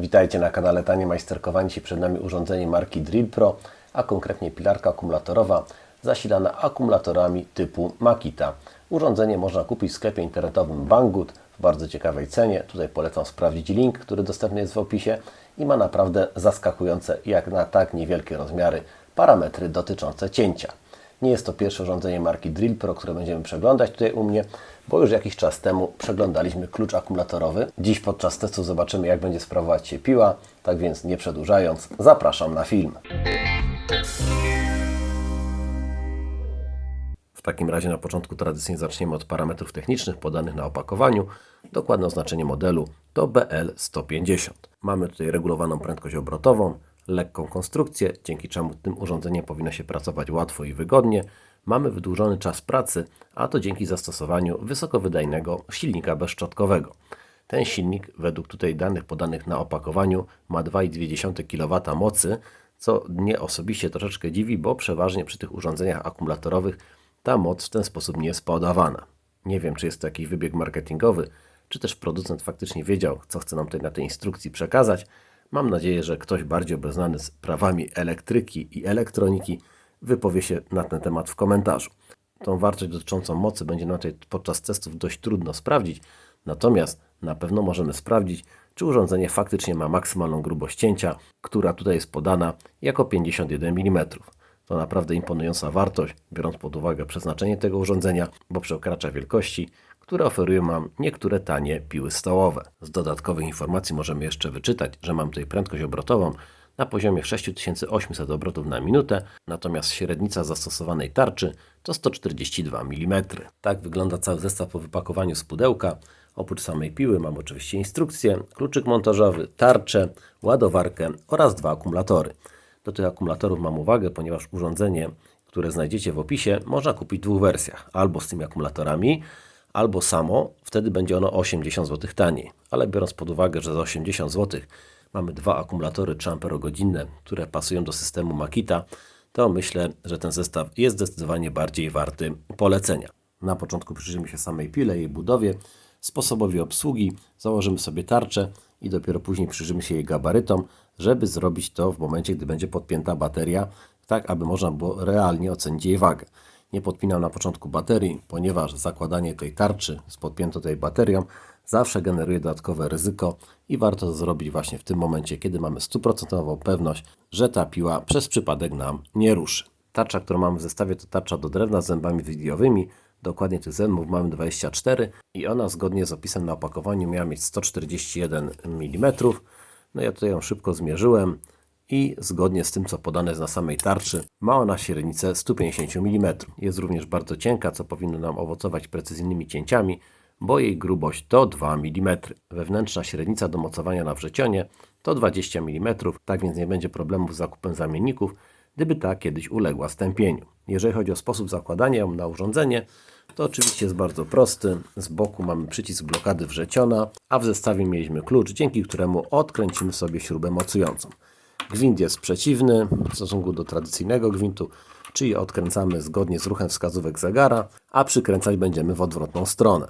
Witajcie na kanale Tanie Majsterkowanie. Dzisiaj przed nami urządzenie marki Drill Pro, a konkretnie pilarka akumulatorowa zasilana akumulatorami typu Makita. Urządzenie można kupić w sklepie internetowym Banggood w bardzo ciekawej cenie. Tutaj polecam sprawdzić link, który dostępny jest w opisie i ma naprawdę zaskakujące jak na tak niewielkie rozmiary parametry dotyczące cięcia. Nie jest to pierwsze urządzenie marki Drill Pro, które będziemy przeglądać tutaj u mnie, bo już jakiś czas temu przeglądaliśmy klucz akumulatorowy. Dziś podczas testu zobaczymy, jak będzie sprawować się piła, tak więc nie przedłużając, zapraszam na film. W takim razie na początku tradycyjnie zaczniemy od parametrów technicznych podanych na opakowaniu. Dokładne oznaczenie modelu to BL150. Mamy tutaj regulowaną prędkość obrotową, lekką konstrukcję, dzięki czemu tym urządzeniem powinno się pracować łatwo i wygodnie. Mamy wydłużony czas pracy, a to dzięki zastosowaniu wysokowydajnego silnika bezszczotkowego. Ten silnik, według tutaj danych podanych na opakowaniu, ma 2,2 kW mocy, co mnie osobiście troszeczkę dziwi, bo przeważnie przy tych urządzeniach akumulatorowych ta moc w ten sposób nie jest podawana. Nie wiem, czy jest to jakiś wybieg marketingowy, czy też producent faktycznie wiedział, co chce nam tutaj na tej instrukcji przekazać. Mam nadzieję, że ktoś bardziej obeznany z prawami elektryki i elektroniki wypowie się na ten temat w komentarzu. Tą wartość dotyczącą mocy będzie tutaj podczas testów dość trudno sprawdzić, natomiast na pewno możemy sprawdzić, czy urządzenie faktycznie ma maksymalną grubość cięcia, która tutaj jest podana jako 51 mm. To naprawdę imponująca wartość, biorąc pod uwagę przeznaczenie tego urządzenia, bo przekracza wielkości, które oferują nam niektóre tanie piły stołowe. Z dodatkowych informacji możemy jeszcze wyczytać, że mam tutaj prędkość obrotową na poziomie 6800 obrotów na minutę, natomiast średnica zastosowanej tarczy to 142 mm. Tak wygląda cały zestaw po wypakowaniu z pudełka. Oprócz samej piły mam oczywiście instrukcję, kluczyk montażowy, tarczę, ładowarkę oraz dwa akumulatory. Do tych akumulatorów mam uwagę, ponieważ urządzenie, które znajdziecie w opisie, można kupić w dwóch wersjach. Albo z tymi akumulatorami, albo samo, wtedy będzie ono o 80 zł taniej. Ale biorąc pod uwagę, że za 80 zł mamy dwa akumulatory 3 Ah, które pasują do systemu Makita, to myślę, że ten zestaw jest zdecydowanie bardziej warty polecenia. Na początku przyjrzymy się samej pile, jej budowie, sposobowi obsługi, założymy sobie tarczę i dopiero później przyjrzymy się jej gabarytom, żeby zrobić to w momencie, gdy będzie podpięta bateria, tak aby można było realnie ocenić jej wagę. Nie podpinam na początku baterii, ponieważ zakładanie tej tarczy z podpiętą tej baterią zawsze generuje dodatkowe ryzyko i warto to zrobić właśnie w tym momencie, kiedy mamy stuprocentową pewność, że ta piła przez przypadek nam nie ruszy. Tarcza, którą mamy w zestawie to tarcza do drewna z zębami widiowymi. Dokładnie tych zębów mamy 24 i ona zgodnie z opisem na opakowaniu miała mieć 141 mm. No ja tutaj ją szybko zmierzyłem i zgodnie z tym, co podane jest na samej tarczy, ma ona średnicę 150 mm. Jest również bardzo cienka, co powinno nam owocować precyzyjnymi cięciami, bo jej grubość to 2 mm. Wewnętrzna średnica do mocowania na wrzecionie to 20 mm, tak więc nie będzie problemów z zakupem zamienników, gdyby ta kiedyś uległa stępieniu. Jeżeli chodzi o sposób zakładania ją na urządzenie, to oczywiście jest bardzo prosty. Z boku mamy przycisk blokady wrzeciona, a w zestawie mieliśmy klucz, dzięki któremu odkręcimy sobie śrubę mocującą. Gwint jest przeciwny w stosunku do tradycyjnego gwintu, czyli odkręcamy zgodnie z ruchem wskazówek zegara, a przykręcać będziemy w odwrotną stronę.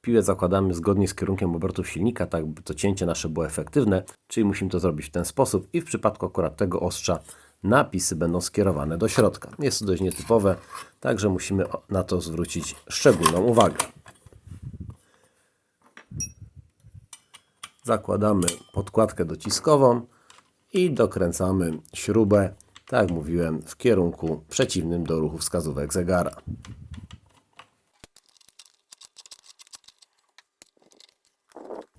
Piłę zakładamy zgodnie z kierunkiem obrotów silnika, tak by to cięcie nasze było efektywne, czyli musimy to zrobić w ten sposób i w przypadku akurat tego ostrza napisy będą skierowane do środka. Jest to dość nietypowe, także musimy na to zwrócić szczególną uwagę. Zakładamy podkładkę dociskową i dokręcamy śrubę, tak jak mówiłem, w kierunku przeciwnym do ruchu wskazówek zegara.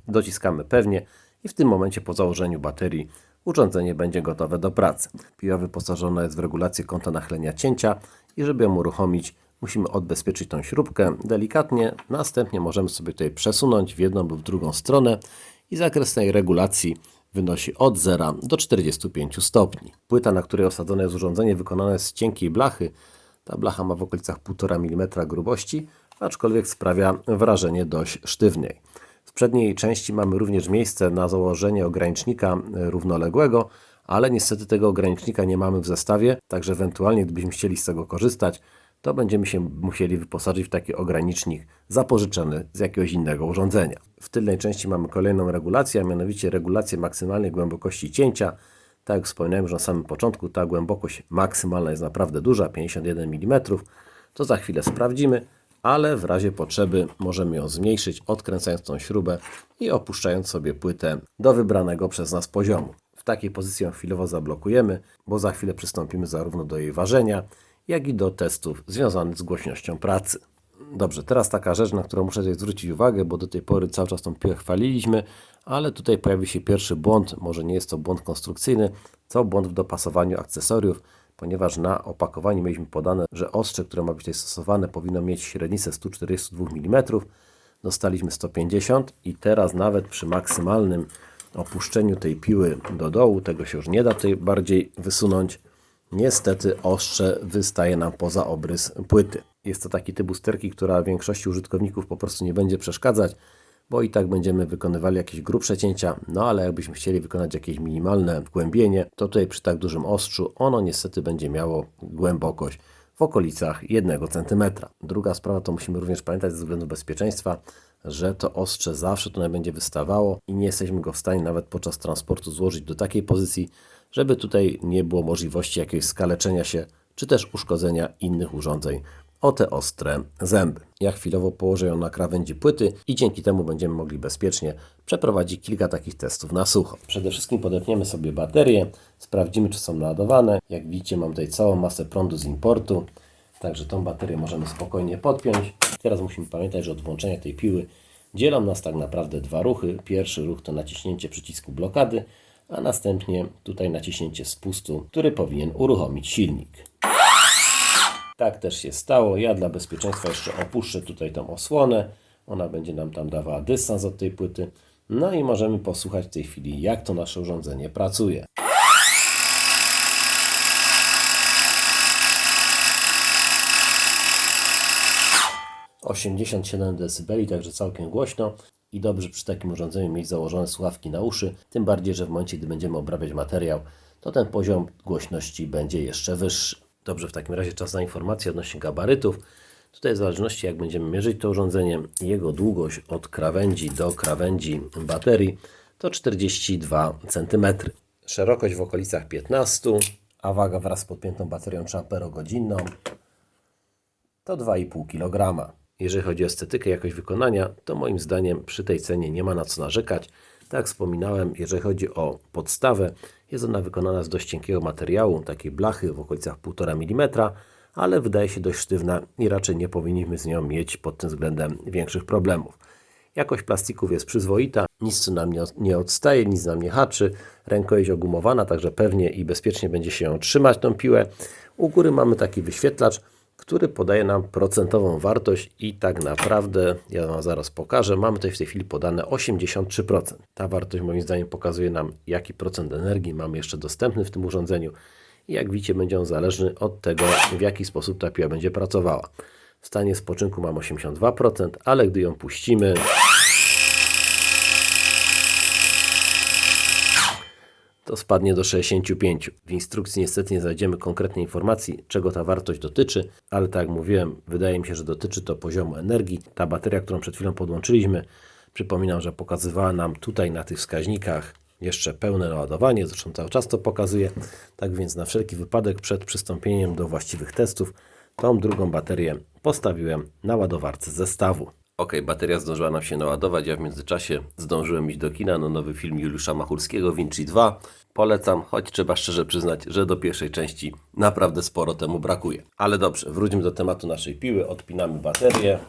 Dociskamy pewnie i w tym momencie po założeniu baterii urządzenie będzie gotowe do pracy. Piła wyposażona jest w regulację kąta nachylenia cięcia i żeby ją uruchomić musimy odbezpieczyć tą śrubkę delikatnie, następnie możemy sobie tutaj przesunąć w jedną lub drugą stronę i zakres tej regulacji wynosi od 0 do 45 stopni. Płyta, na której osadzone jest urządzenie wykonana jest z cienkiej blachy. Ta blacha ma w okolicach 1,5 mm grubości, aczkolwiek sprawia wrażenie dość sztywnej. W przedniej części mamy również miejsce na założenie ogranicznika równoległego, ale niestety tego ogranicznika nie mamy w zestawie, także ewentualnie gdybyśmy chcieli z tego korzystać, to będziemy się musieli wyposażyć w taki ogranicznik zapożyczony z jakiegoś innego urządzenia. W tylnej części mamy kolejną regulację, a mianowicie regulację maksymalnej głębokości cięcia. Tak jak wspominałem już na samym początku, ta głębokość maksymalna jest naprawdę duża, 51 mm. To za chwilę sprawdzimy, ale w razie potrzeby możemy ją zmniejszyć, odkręcając tą śrubę i opuszczając sobie płytę do wybranego przez nas poziomu. W takiej pozycji ją chwilowo zablokujemy, bo za chwilę przystąpimy zarówno do jej ważenia, jak i do testów związanych z głośnością pracy. Dobrze, teraz taka rzecz, na którą muszę tutaj zwrócić uwagę, bo do tej pory cały czas tą piłę chwaliliśmy, ale tutaj pojawi się pierwszy błąd, może nie jest to błąd konstrukcyjny, co błąd w dopasowaniu akcesoriów, ponieważ na opakowaniu mieliśmy podane, że ostrze, które ma być tutaj stosowane, powinno mieć średnicę 142 mm, dostaliśmy 150 i teraz nawet przy maksymalnym opuszczeniu tej piły do dołu, tego się już nie da tutaj bardziej wysunąć, Niestety ostrze wystaje nam poza obrys płyty. Jest to taki typ usterki, która większości użytkowników po prostu nie będzie przeszkadzać, bo i tak będziemy wykonywali jakieś grubsze cięcia, no ale jakbyśmy chcieli wykonać jakieś minimalne wgłębienie, to tutaj przy tak dużym ostrzu ono niestety będzie miało głębokość w okolicach 1 cm. Druga sprawa to musimy również pamiętać ze względu bezpieczeństwa, że to ostrze zawsze tutaj będzie wystawało i nie jesteśmy go w stanie nawet podczas transportu złożyć do takiej pozycji, żeby tutaj nie było możliwości jakiegoś skaleczenia się czy też uszkodzenia innych urządzeń o te ostre zęby. Ja chwilowo położę ją na krawędzi płyty i dzięki temu będziemy mogli bezpiecznie przeprowadzić kilka takich testów na sucho. Przede wszystkim podepniemy sobie baterie, sprawdzimy czy są naładowane. Jak widzicie mam tutaj całą masę prądu z importu, także tą baterię możemy spokojnie podpiąć. Teraz musimy pamiętać, że od włączenia tej piły dzielą nas tak naprawdę dwa ruchy. Pierwszy ruch to naciśnięcie przycisku blokady, a następnie tutaj naciśnięcie spustu, który powinien uruchomić silnik. Tak też się stało. Ja dla bezpieczeństwa jeszcze opuszczę tutaj tą osłonę. Ona będzie nam tam dawała dystans od tej płyty. No i możemy posłuchać w tej chwili, jak to nasze urządzenie pracuje. Osiemdziesiąt siedem dB, także całkiem głośno i dobrze przy takim urządzeniu mieć założone słuchawki na uszy, tym bardziej, że w momencie, gdy będziemy obrabiać materiał, to ten poziom głośności będzie jeszcze wyższy. Dobrze, w takim razie czas na informacje odnośnie gabarytów. Tutaj w zależności jak będziemy mierzyć to urządzenie, jego długość od krawędzi do krawędzi baterii to 42 cm. Szerokość w okolicach 15, a waga wraz z podpiętą baterią 3 Ah to 2,5 kg. Jeżeli chodzi o estetykę i jakość wykonania, to moim zdaniem przy tej cenie nie ma na co narzekać. Tak wspominałem, jeżeli chodzi o podstawę, jest ona wykonana z dość cienkiego materiału, takiej blachy w okolicach 1,5 mm, ale wydaje się dość sztywna i raczej nie powinniśmy z nią mieć pod tym względem większych problemów. Jakość plastików jest przyzwoita, nic nam nie, nie odstaje, nic nam nie haczy. Rękojeść ogumowana, także pewnie i bezpiecznie będzie się ją trzymać tą piłę. U góry mamy taki wyświetlacz, który podaje nam procentową wartość i tak naprawdę, ja Wam zaraz pokażę, mamy tutaj w tej chwili podane 83%. Ta wartość moim zdaniem pokazuje nam, jaki procent energii mamy jeszcze dostępny w tym urządzeniu i jak widzicie będzie on zależny od tego, w jaki sposób ta piła będzie pracowała. W stanie spoczynku mam 82%, ale gdy ją puścimy, to spadnie do 65. W instrukcji niestety nie znajdziemy konkretnej informacji, czego ta wartość dotyczy, ale tak jak mówiłem, wydaje mi się, że dotyczy to poziomu energii. Ta bateria, którą przed chwilą podłączyliśmy, przypominam, że pokazywała nam tutaj na tych wskaźnikach jeszcze pełne naładowanie, zresztą cały czas to pokazuje. Tak więc na wszelki wypadek przed przystąpieniem do właściwych testów, tą drugą baterię postawiłem na ładowarce zestawu. Ok, bateria zdążyła nam się naładować, ja w międzyczasie zdążyłem iść do kina na nowy film Juliusza Machulskiego Vinci 2. Polecam, choć trzeba szczerze przyznać, że do pierwszej części naprawdę sporo temu brakuje. Ale dobrze, wróćmy do tematu naszej piły, odpinamy baterię.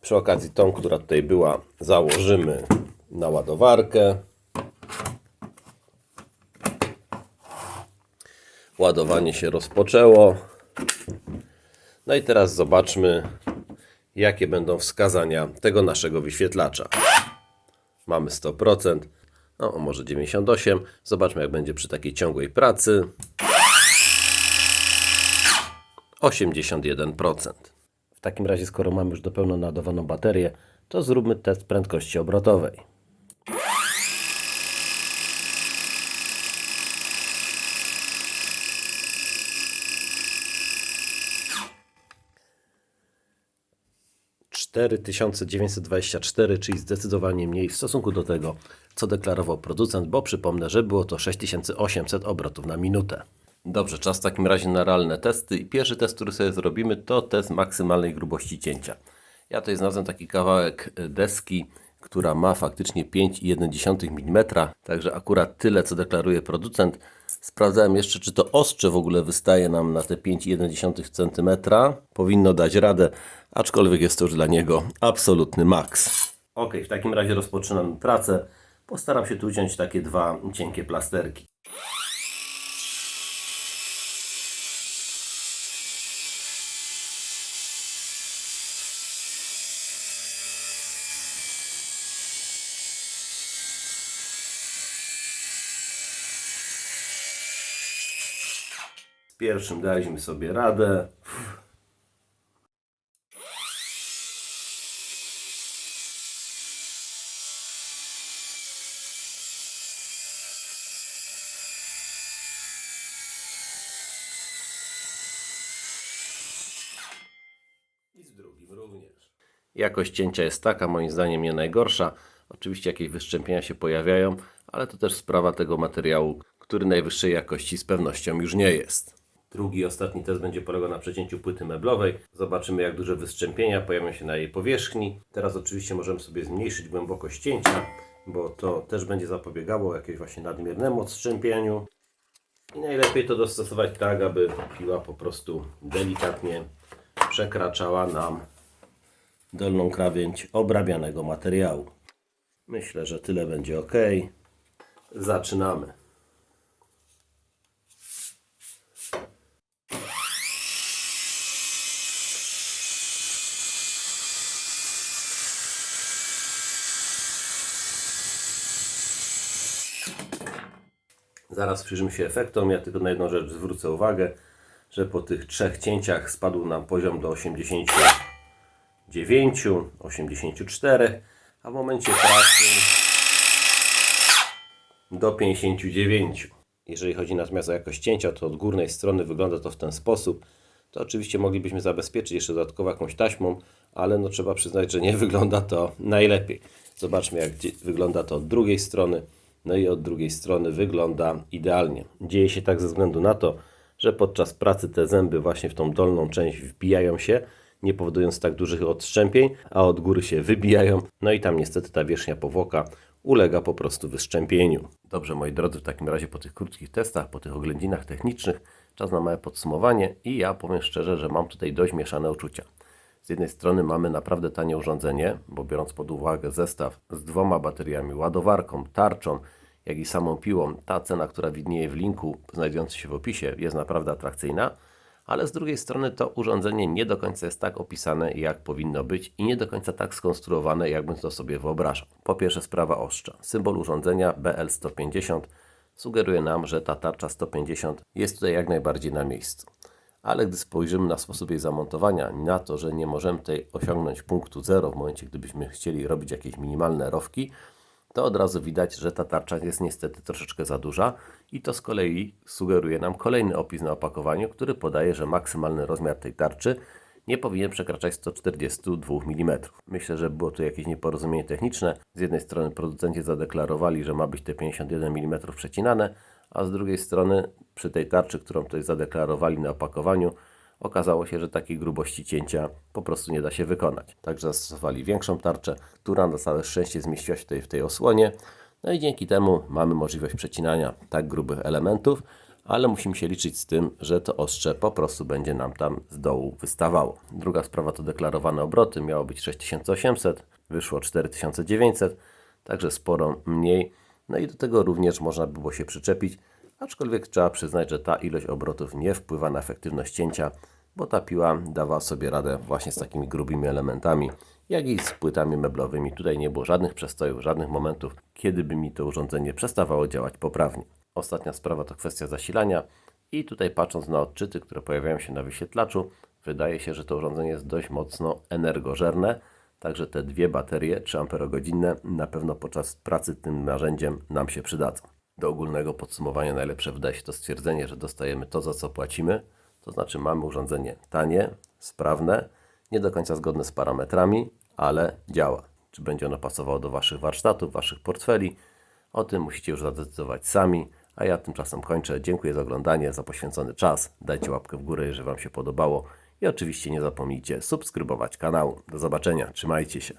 Przy okazji tą, która tutaj była, założymy na ładowarkę. Ładowanie się rozpoczęło. No i teraz zobaczmy, jakie będą wskazania tego naszego wyświetlacza. Mamy 100%, no może 98%. Zobaczmy, jak będzie przy takiej ciągłej pracy. 81%. W takim razie, skoro mamy już do pełna naładowaną baterię, to zróbmy test prędkości obrotowej. 4924, czyli zdecydowanie mniej w stosunku do tego, co deklarował producent, bo przypomnę, że było to 6800 obrotów na minutę. Dobrze, czas w takim razie na realne testy i pierwszy test, który sobie zrobimy, to test maksymalnej grubości cięcia. Ja tutaj znalazłem taki kawałek deski, która ma faktycznie 5,1 mm, także akurat tyle, co deklaruje producent. Sprawdzałem jeszcze, czy to ostrze w ogóle wystaje nam na te 5,1 cm. Powinno dać radę, aczkolwiek jest to już dla niego absolutny maks. Ok, w takim razie rozpoczynam pracę. Postaram się tu uciąć takie dwa cienkie plasterki. Pierwszym daliśmy sobie radę. I z drugim również. Jakość cięcia jest taka, moim zdaniem, nie najgorsza. Oczywiście jakieś wyszczępienia się pojawiają, ale to też sprawa tego materiału, który najwyższej jakości z pewnością już nie jest. Drugi ostatni test będzie polegał na przecięciu płyty meblowej. Zobaczymy, jak duże wystrzępienia pojawią się na jej powierzchni. Teraz oczywiście możemy sobie zmniejszyć głębokość cięcia, bo to też będzie zapobiegało jakiemuś właśnie nadmiernemu odstrzępieniu. I najlepiej to dostosować tak, aby piła po prostu delikatnie przekraczała nam dolną krawędź obrabianego materiału. Myślę, że tyle będzie ok. Zaczynamy. Zaraz przyjrzymy się efektom. Ja tylko na jedną rzecz zwrócę uwagę, że po tych trzech cięciach spadł nam poziom do 89, 84, a w momencie pracy do 59. Jeżeli chodzi natomiast o jakość cięcia, to od górnej strony wygląda to w ten sposób. To oczywiście moglibyśmy zabezpieczyć jeszcze dodatkowo jakąś taśmą, ale no trzeba przyznać, że nie wygląda to najlepiej. Zobaczmy jak wygląda to od drugiej strony. No i od drugiej strony wygląda idealnie. Dzieje się tak ze względu na to, że podczas pracy te zęby właśnie w tą dolną część wbijają się, nie powodując tak dużych odstrzępień, a od góry się wybijają. No i tam niestety ta wierzchnia powłoka ulega po prostu wyszczępieniu. Dobrze, moi drodzy, w takim razie po tych krótkich testach, po tych oględzinach technicznych, czas na małe podsumowanie i ja powiem szczerze, że mam tutaj dość mieszane uczucia. Z jednej strony mamy naprawdę tanie urządzenie, bo biorąc pod uwagę zestaw z dwoma bateriami, ładowarką, tarczą, jak i samą piłą, ta cena, która widnieje w linku znajdującym się w opisie, jest naprawdę atrakcyjna, ale z drugiej strony to urządzenie nie do końca jest tak opisane, jak powinno być i nie do końca tak skonstruowane, jakbym to sobie wyobrażał. Po pierwsze sprawa ostrza. Symbol urządzenia BL150 sugeruje nam, że ta tarcza 150 jest tutaj jak najbardziej na miejscu ale gdy spojrzymy na sposób jej zamontowania, na to, że nie możemy tutaj osiągnąć punktu zero w momencie, gdybyśmy chcieli robić jakieś minimalne rowki, to od razu widać, że ta tarcza jest niestety troszeczkę za duża i to z kolei sugeruje nam kolejny opis na opakowaniu, który podaje, że maksymalny rozmiar tej tarczy nie powinien przekraczać 142 mm. Myślę, że było tu jakieś nieporozumienie techniczne. Z jednej strony producenci zadeklarowali, że ma być te 51 mm przecinane, a z drugiej strony przy tej tarczy, którą tutaj zadeklarowali na opakowaniu, okazało się, że takiej grubości cięcia po prostu nie da się wykonać. Także zastosowali większą tarczę, która na całe szczęście zmieściła się tutaj w tej osłonie. No i dzięki temu mamy możliwość przecinania tak grubych elementów, ale musimy się liczyć z tym, że to ostrze po prostu będzie nam tam z dołu wystawało. Druga sprawa to deklarowane obroty. Miało być 6800, wyszło 4900, także sporo mniej. No i do tego również można by było się przyczepić, aczkolwiek trzeba przyznać, że ta ilość obrotów nie wpływa na efektywność cięcia, bo ta piła dawała sobie radę właśnie z takimi grubymi elementami, jak i z płytami meblowymi. Tutaj nie było żadnych przestojów, żadnych momentów, kiedy by mi to urządzenie przestawało działać poprawnie. Ostatnia sprawa to kwestia zasilania i tutaj patrząc na odczyty, które pojawiają się na wyświetlaczu, wydaje się, że to urządzenie jest dość mocno energożerne, Także te dwie baterie 3 amperogodzinne na pewno podczas pracy tym narzędziem nam się przydadzą. Do ogólnego podsumowania najlepsze wydaje się to stwierdzenie, że dostajemy to, za co płacimy, to znaczy mamy urządzenie tanie, sprawne, nie do końca zgodne z parametrami, ale działa. Czy będzie ono pasowało do Waszych warsztatów, Waszych portfeli? O tym musicie już zadecydować sami, a ja tymczasem kończę. Dziękuję za oglądanie, za poświęcony czas. Dajcie łapkę w górę, jeżeli Wam się podobało i oczywiście nie zapomnijcie subskrybować kanału. Do zobaczenia, trzymajcie się.